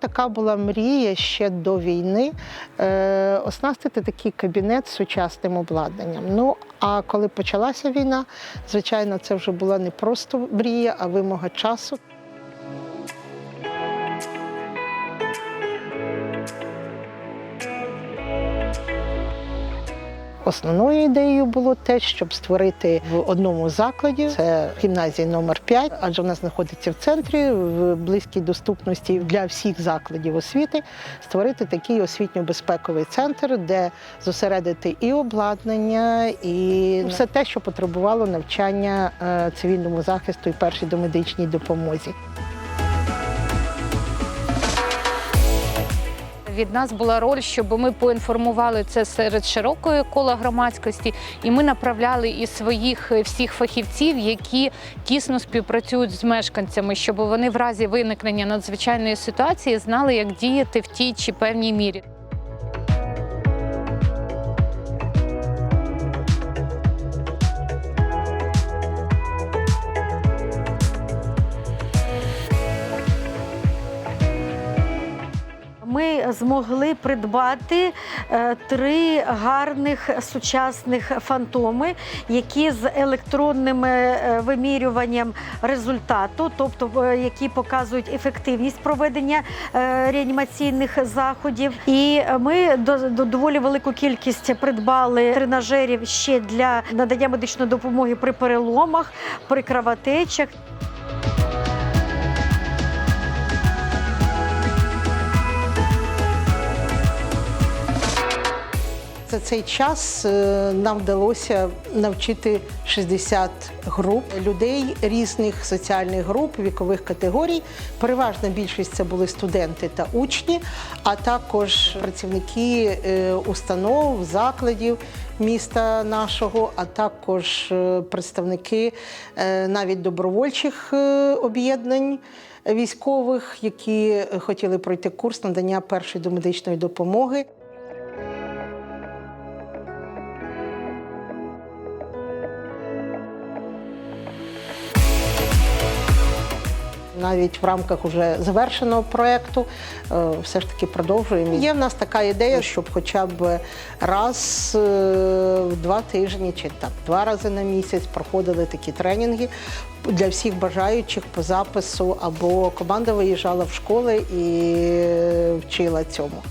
така була мрія ще до війни е, оснастити такий кабінет сучасним обладнанням. Ну а коли почалася війна, звичайно, це вже була не просто мрія, а вимога часу. Основною ідеєю було те, щоб створити в одному закладі, це гімназія номер 5 адже вона знаходиться в центрі, в близькій доступності для всіх закладів освіти, створити такий освітньо-безпековий центр, де зосередити і обладнання, і все те, що потребувало навчання е, цивільному захисту і першій домедичній допомозі. Від нас була роль, щоб ми поінформували це серед широкої кола громадськості, і ми направляли і своїх е, всіх фахівців, які тісно співпрацюють з мешканцями, щоб вони в разі виникнення надзвичайної ситуації знали, як діяти в тій чи певній мірі. Ми змогли придбати е, три гарних сучасних фантоми, які з електронним е, вимірюванням результату, тобто е, які показують ефективність проведення реанімаційних заходів. І ми до, до- доволі велику кількість придбали тренажерів ще для надання медичної допомоги при переломах, при кровотечах. За цей час е, нам вдалося навчити 60 груп людей різних соціальних груп, вікових категорій. Переважна більшість це були студенти та учні, а також працівники е, установ, закладів міста нашого, а також е, представники навіть добровольчих об'єднань. Військових, які хотіли пройти курс надання першої домедичної допомоги. Навіть в рамках уже завершеного проєкту е, все ж таки продовжуємо. Є в нас така ідея, щоб хоча б раз е, в два тижні чи так два рази на місяць проходили такі тренінги для всіх бажаючих по запису, або команда виїжджала в школи і вчила цьому.